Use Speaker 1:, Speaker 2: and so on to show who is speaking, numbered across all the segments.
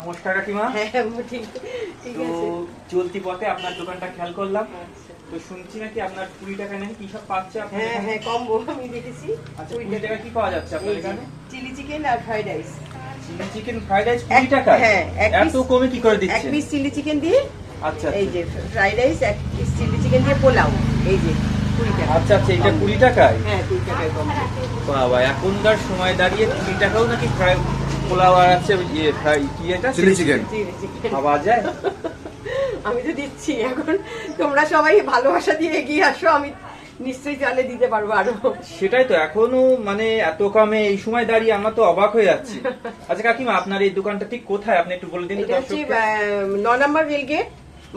Speaker 1: নমস্কার কাকিমা।
Speaker 2: হ্যাঁ ঠিক
Speaker 1: তো চলতি পথে আপনার দোকানটা খেয়াল করলাম।
Speaker 2: আচ্ছা।
Speaker 1: তো শুনছি নাকি আপনার কুড়ি টাকা নাকি কি সব পাচ্ছে
Speaker 2: হ্যাঁ হ্যাঁ কম্বো আমি দেখেছি।
Speaker 1: আচ্ছা কুড়ি টাকা কি পাওয়া যাচ্ছে আপনার এখানে?
Speaker 2: চিলি চিকেন আর fried rice.
Speaker 1: Chilli chicken fried rice কুড়ি
Speaker 2: এক-
Speaker 1: টাকা?
Speaker 2: হ্যাঁ, এক
Speaker 1: এত কমে কি করে
Speaker 2: এক
Speaker 1: দিচ্ছে?
Speaker 2: পিস চিলি চিকেন দিয়ে
Speaker 1: আচ্ছা
Speaker 2: এই যে ফ্রাইড রাইস এক পিস চিলি চিকেন দিয়ে পোলাও। এই যে কুড়ি টাকা।
Speaker 1: আচ্ছা আচ্ছা এটা কুড়ি টাকায়?
Speaker 2: হ্যাঁ কুড়ি টাকায় কম
Speaker 1: বাবা এখনকার সময় দাঁড়িয়ে কুড়ি টাকাও নাকি ফ্রাই পোলাও আর আছে ইয়ে ফ্রাই কি এটা?
Speaker 3: Chilli chicken.
Speaker 2: চিলি
Speaker 1: পাওয়া যায়?
Speaker 2: আমি তো দিচ্ছি এখন তোমরা সবাই ভালোবাসা দিয়ে এগিয়ে আসো আমি নিশ্চয়ই তাহলে দিতে পারব আরও।
Speaker 1: সেটাই তো এখনও মানে এত কমে এই সময় দাঁড়িয়ে আমরা তো অবাক হয়ে যাচ্ছি। আচ্ছা কাকিমা আপনার এই দোকানটা ঠিক কোথায়? আপনি একটু বলে দিন তো
Speaker 2: এটা হচ্ছে ন নম্বর রেলগেট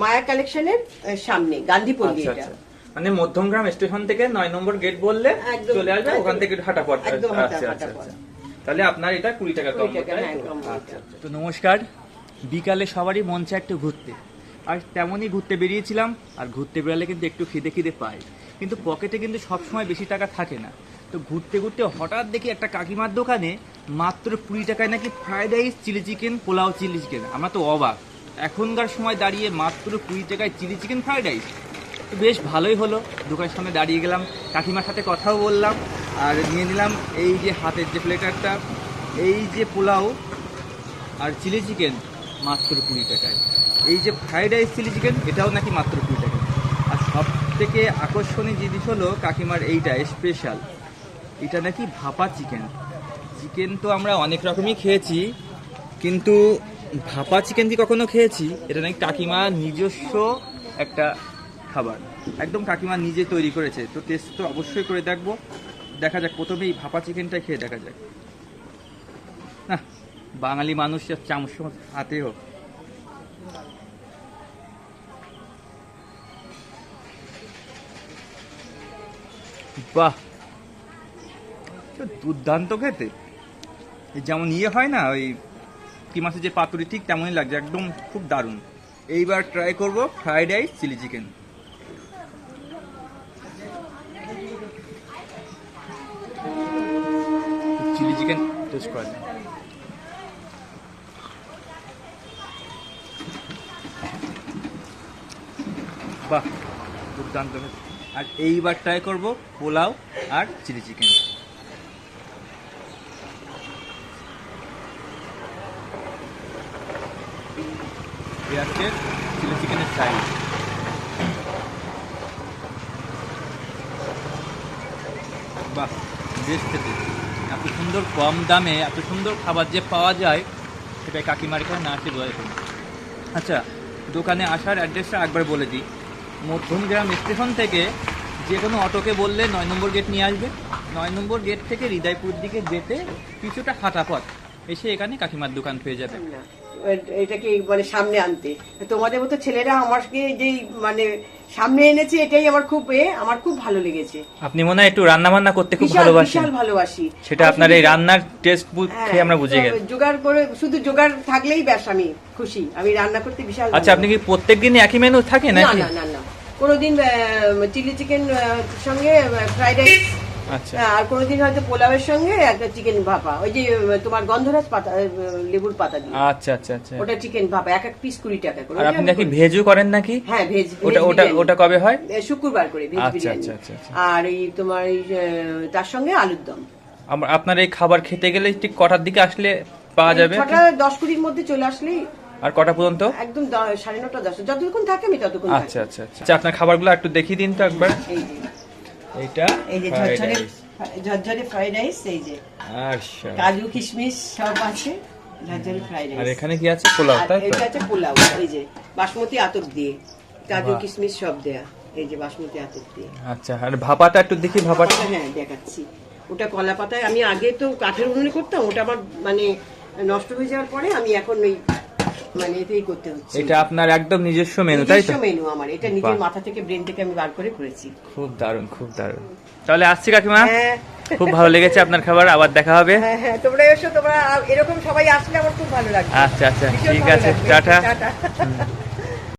Speaker 2: মায়া কালেকশনের সামনে গান্ধীপল্লী
Speaker 1: আচ্ছা
Speaker 2: এটা
Speaker 1: আচ্ছা। মানে মধ্যমগ্রাম স্টেশন থেকে নয় নম্বর গেট বললে চলে আসবে ওখান থেকে হাঁটা পথ আচ্ছা আচ্ছা আচ্ছা। তাহলে আপনার এটা কুড়ি টাকা কম
Speaker 2: 20 টাকা,
Speaker 1: তাই
Speaker 2: হ্যাঁ,
Speaker 1: তো? আচ্ছা আচ্ছা। তো নমস্কার বিকালে সবারই মন চায় একটু ঘুরতে। আর তেমনই ঘুরতে বেরিয়েছিলাম আর ঘুরতে বেরোলে কিন্তু একটু খিদে খিদে পাই কিন্তু পকেটে কিন্তু সবসময় বেশি টাকা থাকে না। তো ঘুরতে ঘুরতে হঠাৎ দেখি একটা কাকিমার দোকানে মাত্র কুড়ি টাকায় নাকি fried rice chilli chicken pulao chilli chicken আমরা তো অবাক। এখনকার সময় দাঁড়িয়ে মাত্র কুড়ি টাকায় চিলি চিকেন ফ্রাইড রাইস তো বেশ ভালোই হলো। দোকানের সামনে দাঁড়িয়ে গেলাম, কাকিমার সাথে কথাও বললাম, আর নিয়ে নিলাম এই যে হাতের যে প্লেটারটা এই যে পোলাও আর চিলি চিকেন মাত্র কুড়ি টাকায়। এই যে ফ্রাইড রাইস চিলি চিকেন এটাও নাকি মাত্র কুড়ি টাকায়। আর সব থেকে আকর্ষণীয় জিনিস হলো কাকিমার এইটা স্পেশাল এটা নাকি ভাপা চিকেন চিকেন তো আমরা অনেক রকমই খেয়েছি, কিন্তু ভাপা চিকেন কি কখনো খেয়েছি? এটা নাকি কাকিমা নিজস্ব একটা খাবার। একদম কাকিমা নিজে তৈরি করেছে, তো টেস্ট তো অবশ্যই করে দেখব। দেখা যাক প্রথমে এই ভাপা চিকেনটা খেয়ে দেখা যাক। না, বাঙালি মানুষ চামচ হাতে হোক। বাহ! দুর্দান্ত খেতে। যেমন ইয়ে হয় না, ওই কি মাছের যে পাতুরি, ঠিক তেমনই লাগছে, একদম খুব দারুণ। এইবার ট্রাই করব fried rice chilli chicken chilli chicken taste করা যায় বাহ, দুর্দান্ত। আর এইবার ট্রাই করব পোলাও আর চিলি চিকেন। চিলি চিকেনের সাইজ বাহ বেশ খেতে। এত সুন্দর কম দামে এত সুন্দর খাবার যে পাওয়া যায় সেটা কাকিমার এখানে না আসে বোঝা আচ্ছা দোকানে আসার অ্যাড্রেসটা একবার বলে দিই। মধ্যমগ্রাম স্টেশন থেকে যে কোনো অটোকে বললে নয় নম্বর গেট নিয়ে আসবে। নয় নম্বর গেট থেকে হৃদয়পুর দিকে যেতে কিছুটা হাঁটা পথ এসে এখানে কাকিমার দোকান পেয়ে যাবে।
Speaker 2: এটাকে মানে সামনে আনতে। তোমাদের মতো ছেলেরা আমাকে যেই মানে সামনে এনেছে এটাই আমার খুব এ আমার খুব ভালো লেগেছে।
Speaker 1: আপনি মনে হয় একটু রান্না বান্না করতে খুব
Speaker 2: বিশাল
Speaker 1: ভালোবাসেন।
Speaker 2: বিশাল ভালোবাসি।
Speaker 1: সেটা আপনার এই রান্নার টেস্ট
Speaker 2: হ্যাঁ,
Speaker 1: খেয়ে আমরা বুঝে গেছি।
Speaker 2: জোগাড় করে শুধু জোগাড় থাকলেই ব্যাস আমি খুশি। আমি রান্না করতে বিশাল
Speaker 1: আচ্ছা আপনি কি প্রত্যেক দিন একই মেনু থাকে
Speaker 2: না না না না। কোনোদিন চিলি চিকেন সঙ্গে ফ্রাইড রাইস আর কোনোদিন হয়তো পোলাওয়ের সঙ্গে একটা চিকেন ভাপা। ওই যে তোমার গন্ধরাজ পাতা লেবুর পাতা দিয়ে।
Speaker 1: আচ্ছা আচ্ছা আচ্ছা।
Speaker 2: ওটা চিকেন ভাপা এক এক পিস কুড়ি টাকা করে।
Speaker 1: আর আপনি নাকি ভেজও করেন নাকি?
Speaker 2: হ্যাঁ ভেজ
Speaker 1: ওটা ওটা ওটা কবে হয়?
Speaker 2: শুক্রবার করে ভেজ
Speaker 1: আচ্ছা,
Speaker 2: বিরিয়ানি।
Speaker 1: আচ্ছা, আচ্ছা, আচ্ছা।
Speaker 2: আর এই তোমার এই তার সঙ্গে আলুর দম।
Speaker 1: আমার- আপনার এই খাবার খেতে গেলে ঠিক কটার দিকে আসলে পাওয়া যাবে?
Speaker 2: ছটা দশ কুড়ির মধ্যে চলে আসলেই
Speaker 1: আর কটা পর্যন্ত?
Speaker 2: একদম সাড়ে নটা দশ যতক্ষণ থাকে আমি ততক্ষণ
Speaker 1: আচ্ছা আচ্ছা আচ্ছা। আচ্ছা আপনার খাবারগুলো একটু দেখিয়ে দিন তো একবার।
Speaker 2: এই এই যে ঝরঝরে ঝরঝরে ফ্রাইড রাইস এই যে
Speaker 1: আচ্ছা।
Speaker 2: কাজু কিশমিশ সব আছে ঝরঝরে ফ্রাইড
Speaker 1: আর এখানে কি আছে? পোলাও তাই তো?
Speaker 2: এটা আছে পোলাও এই যে বাসমতি আতর দিয়ে। কাজু কিশমিশ সব দেয়া এই যে বাসমতি আতর দিয়ে।
Speaker 1: আচ্ছা আর ভাপাটা একটু দেখি ভাপাটা
Speaker 2: হ্যাঁ দেখাচ্ছি। ওটা কলা পাতায় আমি আগে তো কাঠের উনুনে করতাম ওটা আমার মানে নষ্ট হয়ে যাওয়ার পরে আমি এখন ওই মানে এটাই করতে হচ্ছে।
Speaker 1: এটা আপনার একদম নিজস্ব মেনু তাই তো?
Speaker 2: নিজস্ব মেনু আমার এটা নিজের মাথা থেকে ব্রেন থেকে আমি বার করে করেছি।
Speaker 1: খুব দারুণ খুব দারুণ। তাহলে আসছি কাকিমা।
Speaker 2: হ্যাঁ।
Speaker 1: খুব ভালো লেগেছে আপনার খাবার আবার দেখা হবে।
Speaker 2: হ্যাঁ হ্যাঁ তোমরা এসো তোমরা এরকম সবাই আসলে আমার খুব ভালো লাগবে।
Speaker 1: আচ্ছা আচ্ছা ঠিক আছে। টাটা।
Speaker 2: টাটা।